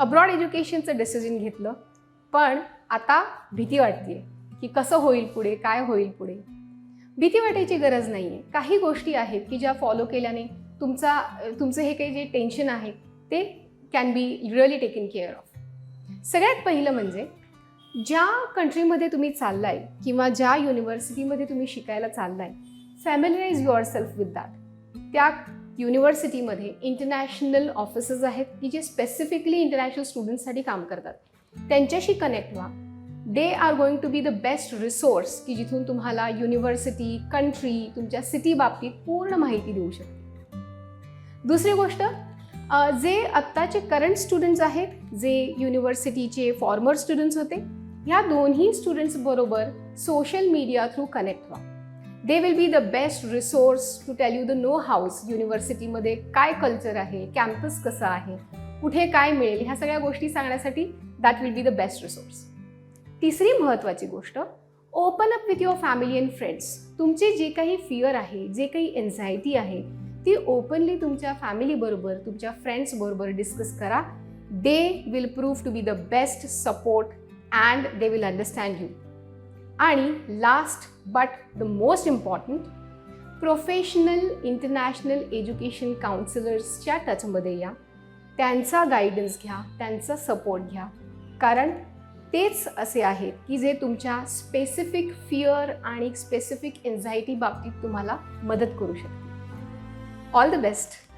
Abroad एज्युकेशनचं decision घेतलं पण आता भीती वाटते की कसं होईल पुढे काय होईल पुढे. भीती वाटायची गरज नाही आहे काही गोष्टी आहेत की ज्या फॉलो केल्याने तुमचा तुमचं हे काही जे टेन्शन आहे ते can be really taken care of सगळ्यात पहिलं म्हणजे ज्या कंट्रीमध्ये तुम्ही चाललाय किंवा ज्या युनिव्हर्सिटीमध्ये तुम्ही शिकायला चाललाय familiarise yourself with that त्या युनिव्हर्सिटीमध्ये इंटरनॅशनल ऑफिसेस आहेत की जे स्पेसिफिकली इंटरनॅशनल स्टुडंट्ससाठी काम करतात. त्यांच्याशी कनेक्ट व्हा. They are going to be the best resource की जिथून तुम्हाला युनिव्हर्सिटी कंट्री तुमच्या सिटी बाबतीत पूर्ण माहिती देऊ शकते दुसरी गोष्ट जे आत्ताचे करंट स्टुडंट्स आहेत जे युनिव्हर्सिटीचे फॉर्मर स्टुडंट्स होते ह्या दोन्ही स्टुडंट्स बरोबर सोशल मीडिया थ्रू कनेक्ट व्हा. They will be the best resource to tell you the know hows युनिव्हर्सिटीमध्ये काय कल्चर आहे कॅम्पस कसं आहे कुठे काय मिळेल ह्या सगळ्या गोष्टी सांगण्यासाठी that will be the best resource तिसरी महत्त्वाची गोष्ट open up with your family and friends तुमचे जे काही फिअर आहे जे काही एन्झायटी आहे ती ओपनली तुमच्या फॅमिलीबरोबर तुमच्या फ्रेंड्सबरोबर डिस्कस करा. They will prove to be the best support and they will understand you आणि last but the most important professional international education काउन्सिलर्सच्या टचमध्ये या. त्यांचा गायडन्स घ्या त्यांचा सपोर्ट घ्या. कारण तेच असे आहेत की जे तुमच्या स्पेसिफिक फिअर आणि स्पेसिफिक एन्झायटी बाबतीत तुम्हाला मदत करू शकते ऑल द बेस्ट